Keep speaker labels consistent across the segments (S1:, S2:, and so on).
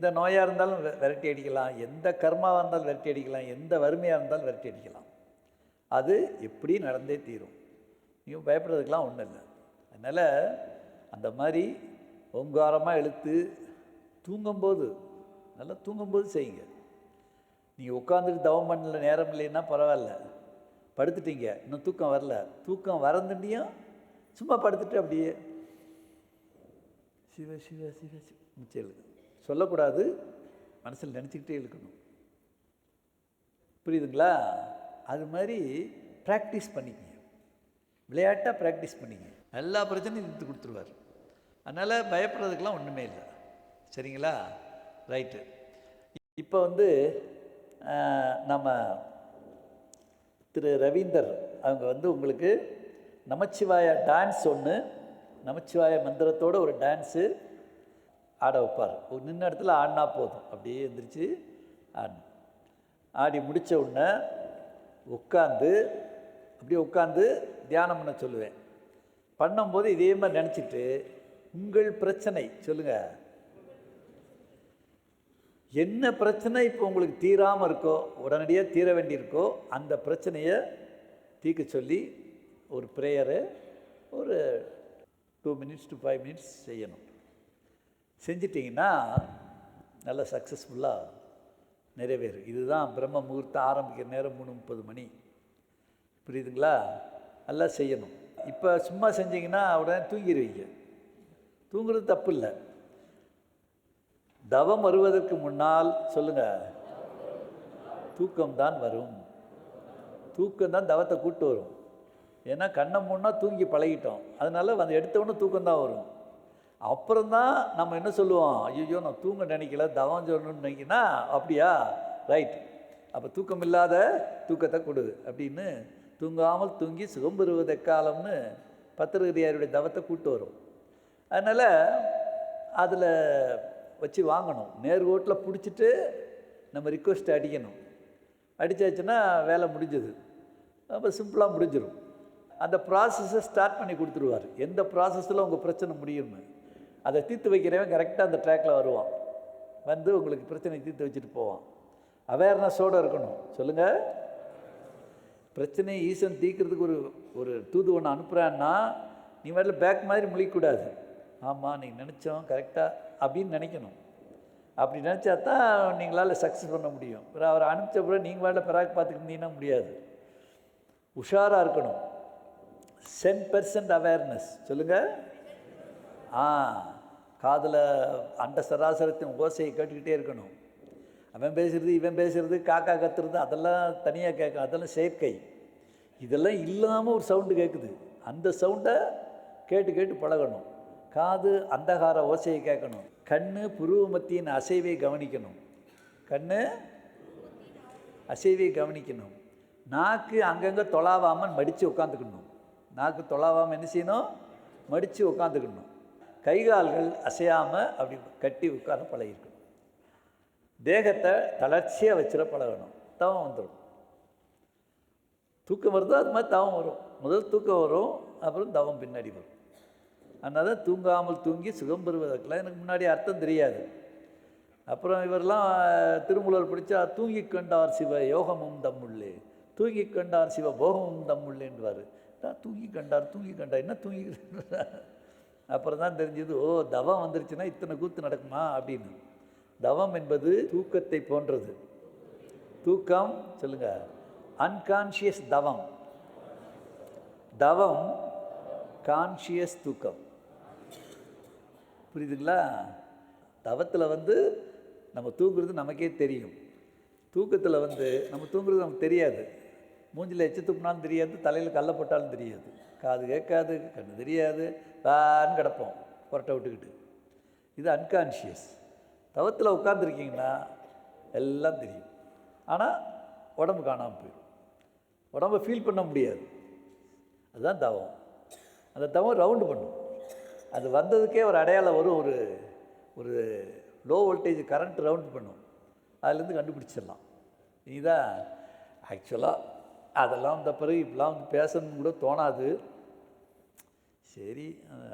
S1: எந்த நோயாக இருந்தாலும் விரட்டி அடிக்கலாம் எந்த கர்மாவாக இருந்தாலும் விரட்டி அடிக்கலாம் எந்த வறுமையாக இருந்தாலும் விரட்டி அடிக்கலாம் அது எப்படி நடந்தே தீரும் நீங்கள் பயப்படுறதுக்கெலாம் ஒன்றும் இல்லை அதனால் அந்த மாதிரி ஓங்காரமாக இழுத்து தூங்கும்போது நல்லா தூங்கும்போது செய்யுங்க நீங்கள் உட்காந்துட்டு தவம் பண்ணல நேரம் இல்லைன்னா பரவாயில்ல படுத்துட்டீங்க இன்னும் தூக்கம் வரல தூக்கம் வரந்துட்டியும் சும்மா படுத்துட்டு அப்படியே சிவ சிவ சிவ சிவ மிச்சம் சொல்லக்கூடாது. மனசில் நினச்சிக்கிட்டே இழுக்கணும் புரியுதுங்களா? அது மாதிரி ப்ராக்டிஸ் பண்ணிக்கங்க. விளையாட்டாக ப்ராக்டிஸ் பண்ணிங்க. எல்லா பிரச்சனையும் தீர்த்து கொடுத்துருவார். அதனால் பயப்படுறதுக்கெலாம் ஒன்றுமே இல்லை. சரிங்களா? ரைட்டு இப்போ வந்து நம்ம திரு ரவீந்தர் அவங்க வந்து உங்களுக்கு நமச்சிவாய டான்ஸ் ஒன்று நமச்சிவாய மந்திரத்தோட ஒரு டான்ஸு ஆட வைப்பார். ஒரு நின்ன இடத்துல ஆடினா போதும். அப்படியே எழுந்திரிச்சு ஆடணும். ஆடி முடித்த உடனே உட்காந்து அப்படியே உட்காந்து தியானம் பண்ண சொல்லுவேன். பண்ணும்போது இதே மாதிரி நினச்சிட்டு உங்கள் பிரச்சனை சொல்லுங்கள் என்ன பிரச்சனை இப்போ உங்களுக்கு தீராமல் இருக்கோ உடனடியாக தீர வேண்டியிருக்கோ அந்த பிரச்சனையை தீர்க்க சொல்லி ஒரு ப்ரேயரை ஒரு two minutes to five minutes செய்யணும். செஞ்சிட்டிங்கன்னா நல்லா சக்ஸஸ்ஃபுல்லாக நிறைவேறும். இதுதான் பிரம்ம முகூர்த்தம் ஆரம்பிக்கிற நேரம் மூணு முப்பது மணி. புரியுதுங்களா? நல்லா செய்யணும். இப்போ சும்மா செஞ்சீங்கன்னா உடனே தூங்கிடுவீங்க தூங்குறது தப்பு இல்லை தவம் வருவதற்கு முன்னால் சொல்லுங்கள் தூக்கம்தான் வரும். தூக்கம் தான் தவத்தை கூட்டு வரும். ஏன்னா கண்ணை மூணா தூங்கி பழகிட்டோம். அதனால் வந்து எடுத்தவொடனே தூக்கம் தான் வரும். அப்புறம்தான் நம்ம என்ன சொல்லுவோம்? ஐயோ நான் தூங்க நினைக்கல தவம் சொல்லணும்னு நினைக்கினா அப்படியா? ரைட் அப்போ தூக்கம் இல்லாத தூக்கத்தை கொடு அப்படின்னு தூங்காமல் தூங்கி சுகம் பெறுவது எக்காலம்னு பத்திரகிரியாருடைய தவத்தை கூட்டு வரும். அதனால் அதில் வச்சு வாங்கணும். நேர்கோட்டில் பிடிச்சிட்டு நம்ம ரிக்வெஸ்ட் அடிக்கணும். அடிச்சாச்சுன்னா வேலை முடிஞ்சது. அப்போ சிம்பிளாக முடிஞ்சிடும் அந்த ப்ராசஸை ஸ்டார்ட் பண்ணி கொடுத்துருவார். எந்த ப்ராசஸில் உங்கள் பிரச்சனை முடியும்னு. அதை தீர்த்து வைக்கிறவன் கரெக்டாக அந்த ட்ராக்கில் வருவான். வந்து உங்களுக்கு பிரச்சனை தீர்த்து வச்சுட்டு போவான். அவேர்னஸோடு இருக்கணும். சொல்லுங்கள் பிரச்சனையை ஈசன் தீர்க்கறதுக்கு ஒரு ஒரு தூது ஒன்று அனுப்புகிறான்னா நீ வரல பேக் மாதிரி முழிக்கக்கூடாது. ஆமாம் நீங்கள் நினச்சோம் கரெக்டாக அப்படின்னு நினைக்கணும். அப்படி நினச்சா தான் நீங்களால் சக்ஸஸ் பண்ண முடியும். அவர் அவரை அனுப்பிச்ச பிறகு நீங்கள் வேலை பிறகு பார்த்துக்கிட்டீங்கன்னா முடியாது. உஷாராக இருக்கணும். சென் பெர்சன்ட் அவேர்னஸ் சொல்லுங்கள் ஆ காதில் அண்ட சராசரத்தின் ஓசையை கேட்டுக்கிட்டே இருக்கணும். அவன் பேசுகிறது இவன் பேசுகிறது காக்கா கத்துறது அதெல்லாம் தனியாக கேட்கும் அதெல்லாம் செயற்கை. இதெல்லாம் இல்லாமல் ஒரு சவுண்டு கேட்குது அந்த சவுண்டை கேட்டு கேட்டு பழகணும். காது அந்தகார ஓசையை கேட்கணும். கண்ணு புருவ மத்தியின் அசைவை கவனிக்கணும். கண்ணு அசைவை கவனிக்கணும். நாக்கு அங்கங்கே தொலாவாமல் மடித்து உட்காந்துக்கணும் நாக்கு தொலாவாமல் என்ன செய்யணும்? மடித்து உட்காந்துக்கணும் கை கால்கள் அசையாமல் அப்படி கட்டி உட்கார பழகிருக்கணும் தேகத்தை தளர்ச்சியாக வச்சிட பழகணும். தவம் வந்துடும் தூக்கம் வருதோ அது மாதிரி தவம் வரும். முதல் தூக்கம் வரும் அப்புறம் தவம் பின்னாடி வரும். அதனால தூங்காமல் தூங்கி சுகம் பெறுவதற்கெல்லாம் எனக்கு முன்னாடி அர்த்தம் தெரியாது. அப்புறம் இவரெல்லாம் திருமூலர் பிடிச்சா தூங்கி கண்டார் சிவ யோகமும் தம்முள்ளே. தூங்கி கண்டார் சிவ போகமும் தம்முள்ளேன்வார் நான் தூங்கி கண்டார் தூங்கி கண்டார். என்ன தூங்கி அப்புறம் தான் தெரிஞ்சது ஓ தவம் வந்துருச்சுன்னா இத்தனை கூத்து நடக்குமா? அப்படின்னு. தவம் என்பது தூக்கத்தை போன்றது. தூக்கம் சொல்லுங்கள் அன்கான்ஷியஸ் தவம். தவம் கான்ஷியஸ் தூக்கம். புரியுதுங்களா? தவத்தில் வந்து நம்ம தூங்குறது நமக்கே தெரியும். தூக்கத்தில் வந்து நம்ம தூங்குறது நமக்கு தெரியாது. மூஞ்சில் எச்சு துப்புனாலும் தெரியாது தலையில் கல்லை போட்டாலும் தெரியாது. காது கேட்காது கண்ணு தெரியாது வான்னு கிடப்போம் புரட்டை விட்டுக்கிட்டு. இது அன்கான்ஷியஸ் தவத்தில் உட்காந்துருக்கீங்கன்னா எல்லாம் தெரியும். ஆனால் உடம்பு காணாமல் போயிடும். உடம்பை ஃபீல் பண்ண முடியாது. அதுதான் தவம். அந்த தவம் ரவுண்டு பண்ணும். அது வந்ததுக்கே ஒரு அடையாளம் வரும் ஒரு ஒரு லோ வோல்டேஜ் கரண்ட் ரவுண்ட் பண்ணும். அதுலேருந்து கண்டுபிடிச்சிடலாம். இதுதான் ஆக்சுவலாக அதெல்லாம் வந்த பிறகு இப்படிலாம் வந்து பேசணும்னு கூட தோணாது. சரி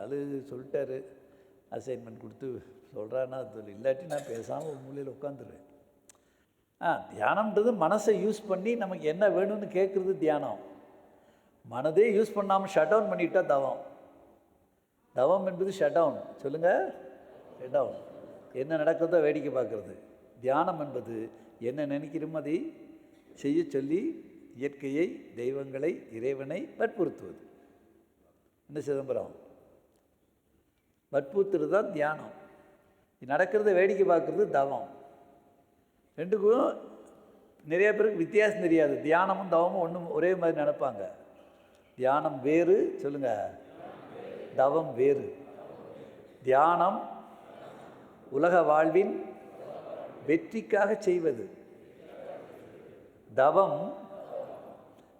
S1: அது சொல்லிட்டாரு. அசைன்மெண்ட் கொடுத்து சொல்கிறான்னா அது இல்லாட்டி நான் பேசாமல் ஒரு மூலையில் உட்காந்துருவேன். ஆ தியானம்ன்றது மனசை யூஸ் பண்ணி நமக்கு என்ன வேணும்னு கேட்குறது தியானம். மனதே யூஸ் பண்ணாமல் ஷட் டவுன் பண்ணிட்டா தவம். தவம் என்பது ஷட் டவுன் சொல்லுங்கள் ஷட் டவுன் என்ன நடக்கிறதோ வேடிக்கை பார்க்குறது. தியானம் என்பது என்ன நினைக்கிறோமோ அதை செய்ய சொல்லி இயற்கையை தெய்வங்களை இறைவனை வற்புறுத்துவது. என்ன சிதம்பரம்? வற்புறுத்துறது தான் தியானம். நடக்கிறத வேடிக்கை பார்க்குறது தவம். ரெண்டுக்கும் நிறைய பேருக்கு வித்தியாசம் தெரியாது. தியானமும் தவமும் ஒன்றும் ஒரே மாதிரி நினைப்பாங்க தியானம் வேறு சொல்லுங்க. தவம் வேறு. தியானம் உலக வாழ்வின் வெற்றிக்காக செய்வது. தவம்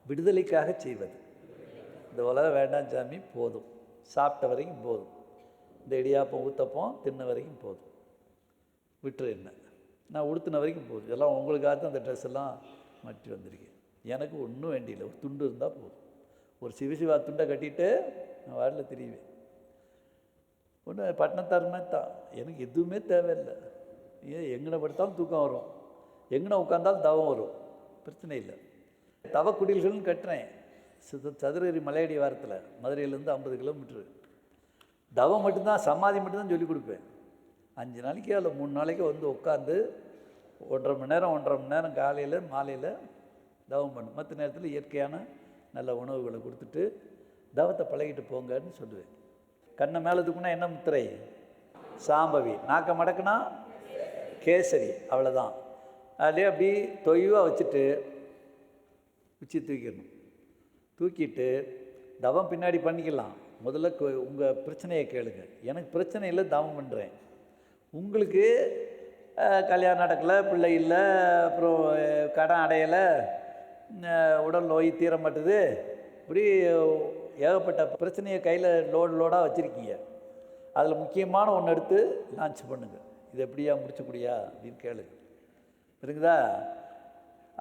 S1: விடுதலைக்காக செய்வது. இந்த உலகம் வேண்டாம் சாமி போதும். சாப்பிட்ட வரைக்கும் போதும். இந்த இடியாப்பம் ஊத்தப்பம் தின்ன வரைக்கும் போதும். விட்டுரு என்ன? நான் உடுத்தின வரைக்கும் போதும். எல்லாம் உங்களுக்காக தான் அந்த ட்ரெஸ் எல்லாம் மாட்டி வந்திருக்கேன். எனக்கு ஒன்றும் வேண்டியில்லை. ஒரு துண்டு இருந்தால் போதும். ஒரு சிவசிவா துண்டை கட்டிட்டு நான் வாரில் திரியுவேன் ஒன்று பட்டணத்தார் மாதிரி தான். எனக்கு எதுவுமே தேவையில்லை. ஏன் எங்கனை படுத்தாலும் தூக்கம் வரும். எங்கனை உட்காந்தாலும் தவம் வரும். பிரச்சனை இல்லை. தவ குடில்கள்னு கட்டுறேன். சித சதுரகிரி மலையடி வாரத்தில் மதுரையிலேருந்து ஐம்பது கிலோமீட்ரு தவம் மட்டும்தான் சமாதி மட்டும்தான் சொல்லிக் கொடுப்பேன். அஞ்சு நாளைக்கு அதில் மூணு நாளைக்கு வந்து உட்காந்து ஒன்றரை மணி நேரம் ஒன்றரை மணி நேரம் காலையில் மாலையில் தவம் பண்ணும் மற்ற நேரத்தில் இயற்கையான நல்ல உணவுகளை கொடுத்துட்டு தவத்தை பழகிட்டு போங்கன்னு சொல்லுவேன். கண்ணை மேலே தூக்குனா என்ன முத்திரை? சாம்பவி. நாக்க மடக்குனா கேசரி. அவ்வளோதான் அதுலேயே அப்படி தொய்வாக வச்சுட்டு உச்சி தூக்கிடணும். தூக்கிட்டு தவம் பின்னாடி பண்ணிக்கலாம். முதல்ல உங்கள் பிரச்சனையை கேளுங்க. எனக்கு பிரச்சனை இல்லை தவம் பண்ணுறேன் உங்களுக்கு கல்யாணம் நடக்கலை பிள்ளை இல்லை அப்புறம் கடன் அடையலை உடல் நோய் தீர மாட்டுது இப்படி ஏகப்பட்ட பிரச்சனையை கையில் லோடு லோடாக வச்சுருக்கீங்க. அதில் முக்கியமான ஒன்று எடுத்து லான்ச் பண்ணுங்கள் இது எப்படியா முடிச்சக்கூடியா அப்படின்னு கேளுங்க. புரியுங்களா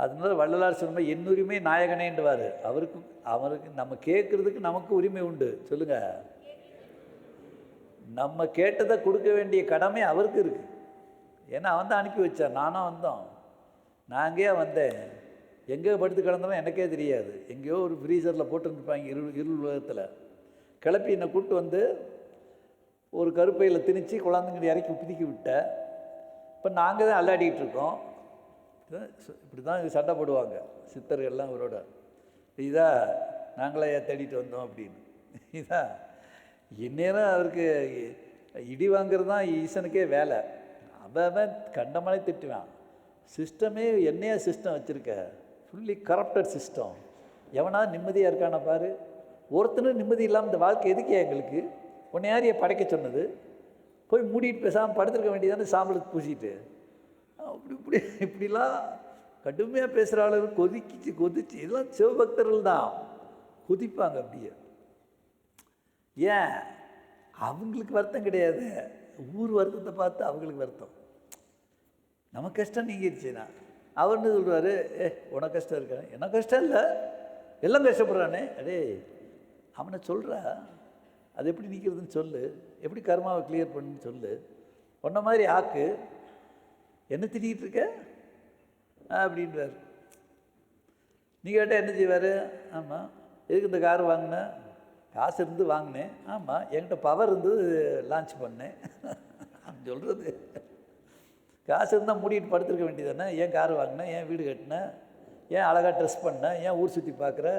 S1: அதனால வள்ளலார் சொன்ன என்னுரிமை என் உரிமை நாயகனேன்டுவார் அவருக்கு அவருக்கு நம்ம கேட்குறதுக்கு நமக்கு உரிமை உண்டு. சொல்லுங்கள் நம்ம கேட்டதை கொடுக்க வேண்டிய கடமை அவருக்கு இருக்குது ஏன்னா அவன் தான் அனுப்பி வச்சான் நானும் வந்தோம். நாங்கே வந்தேன்? எங்கே படுத்து கிடந்தோம் எனக்கே தெரியாது. எங்கேயோ ஒரு ஃப்ரீசரில் போட்டுருப்பாங்க இருள் இருள் உலகத்தில் கிளப்பி என்னை கூப்பிட்டு வந்து ஒரு கருப்பையில் திணிச்சு குழந்தைங்க இறக்கி பிதிக்கி விட்டேன் இப்போ நாங்கள் தான் அல்லாடிக்கிட்டு இருக்கோம். இப்படி தான் சண்டை போடுவாங்க. சித்தர்கள்லாம் அவரோட இதா நாங்களே ஏன் தேடிட்டு வந்தோம் அப்படின்னு. இதா இந்நேரம் அவருக்கு இடி வாங்குறது தான் ஈசனுக்கே வேலை. அவன் அவன் கண்டமனை திட்டுவான். சிஸ்டமே என்னையா சிஸ்டம் வச்சுருக்க? ஃபுல்லி கரப்டட் சிஸ்டம் எவனாவது நிம்மதியாக இருக்கான பாரு. ஒருத்தனும் நிம்மதி இல்லாமல் இந்த வாழ்க்கை எதுக்கே எங்களுக்கு? உன்னை யாரைய படைக்க சொன்னது? போய் மூடிட்டு பேசாமல் படுத்துருக்க வேண்டியதானே சாம்பலுக்கு பூசிட்டு? அப்படி இப்படி இப்படிலாம் கடுமையாக பேசுகிற ஆளுகள் கொதிக்கிச்சு கொதிச்சு. இதெல்லாம் சிவபக்தர்கள் தான். கொதிப்பாங்க அப்படியே. ஏன்? அவங்களுக்கு வருத்தம் கிடையாது. ஊர் வருத்தத்தை பார்த்து அவங்களுக்கு வருத்தம். நம்ம கஷ்டம் நீங்கிருச்சுண்ணா அவர் என்ன சொல்கிறாரு ஏ உனக்கு கஷ்டம் இருக்கா? எனக்கு கஷ்டம் இல்லை. எல்லாம் கஷ்டப்படுறானே. அடே அவனை சொல்கிறா அது எப்படி நிற்கிறதுன்னு சொல்லு. எப்படி கர்மாவை கிளியர் பண்ணுன்னு சொல்லு. உன்ன மாதிரி ஆக்கு. என்ன திட்டிகிட்டு இருக்க? அப்படின்றார். நீ கேட்டால் என்ன செய்வார்? ஆமாம் எதுக்கு இந்த கார் வாங்கினேன் காசு இருந்து வாங்கினேன். ஆமாம் என்கிட்ட பவர் இருந்து லான்ச் பண்ணேன். அப்படின்னு சொல்கிறது காசு இருந்தால் மூடிட்டு படுத்துருக்க வேண்டியதானே ஏன் கார் வாங்கினேன் ஏன் வீடு கட்டினேன் ஏன் அழகாக ட்ரெஸ் பண்ணேன் ஏன் ஊர் சுற்றி பார்க்குற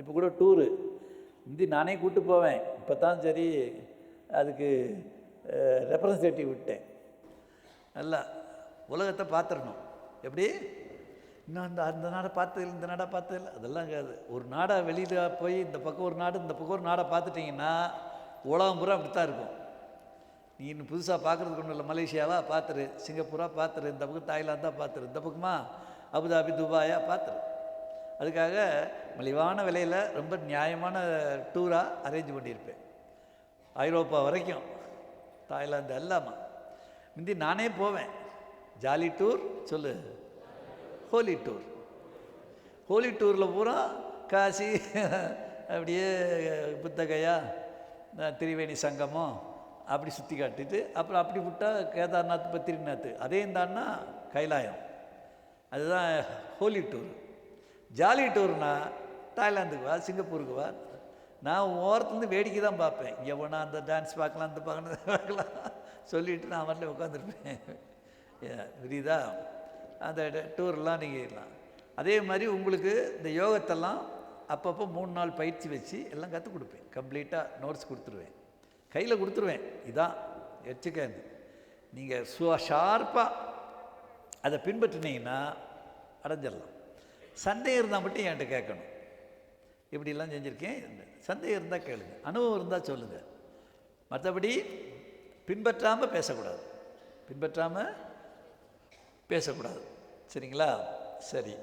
S1: இப்போ கூட டூரு முந்தி நானே கூட்டு போவேன். இப்போ தான் சரி அதுக்கு ரெப்ரசன்டேட்டிவ் விட்டேன். நல்லா. உலகத்தை பார்த்துடணும். எப்படி? இன்னும் அந்த அந்த நாடை பார்த்ததில்ல இந்த நாடை பார்த்ததில்ல. அதெல்லாம் கிடையாது ஒரு நாடை வெளியில் போய் இந்த பக்கம் ஒரு நாடு இந்த பக்கம் ஒரு நாடை பார்த்துட்டிங்கன்னா உலகம் பூரா அப்படி தான் இருக்கும். நீ இன்னும் புதுசாக பார்க்குறதுக்கு ஒன்றும் இல்லை. மலேசியாவா பார்த்துரு. சிங்கப்பூரா பார்த்துரு. இந்த பக்கம் தாய்லாந்தா பார்த்துரு. இந்த பக்கமா அபுதாபி துபாயா பார்த்துரு. அதுக்காக மலிவான விலையில் ரொம்ப நியாயமான டூராக அரேஞ்ச் பண்ணியிருப்பேன். ஐரோப்பா வரைக்கும். தாய்லாந்து எல்லாமா. முந்தி நானே போவேன். ஜாலி டூர் சொல்லு. ஹோலி டூர் ஹோலி டூரில் பூரா காசி அப்படியே புத்தகையா திரிவேணி சங்கமம் அப்படி சுற்றி காட்டிட்டு அப்புறம் அப்படி விட்டால் கேதார்நாத் பத்ரிநாத் அதே தான்னா கைலாயம். அதுதான் ஹோலி டூர் ஜாலி டூர்னா தாய்லாந்துக்கு வா சிங்கப்பூருக்கு வா. நான் ஓரத்துலேருந்து வேடிக்கை தான் பார்ப்பேன். எவனா அந்த டான்ஸ் பார்க்கலாம் அந்த பார்க்கலாம் பார்க்கலாம். சொல்லிட்டு நான் வரல உட்காந்துருப்பேன் புரியுதா? அந்த டூர்லாம் நீங்கள் அதே மாதிரி உங்களுக்கு இந்த யோகத்தெல்லாம் அப்பப்போ மூணு நாள் பயிற்சி வச்சு எல்லாம் கற்றுக் கொடுப்பேன். கம்ப்ளீட்டாக நோட்ஸ் கொடுத்துருவேன். கையில் கொடுத்துருவேன். இதான் வச்சுக்கன்னு நீங்கள் சு ஷார்ப்பாக அதை பின்பற்றினீங்கன்னா அடைஞ்சிடலாம். சந்தேகம் இருந்தால் மட்டும் என்கிட்ட கேட்கணும். இப்படிலாம் செஞ்சுருக்கேன். சந்தேகம் இருந்தால் கேளுங்க. அனுபவம் இருந்தால் சொல்லுங்கள் மற்றபடி பின்பற்றாமல் பேசக்கூடாது. பின்பற்றாமல் பேசக்கூடாது. சரிங்களா? சரி.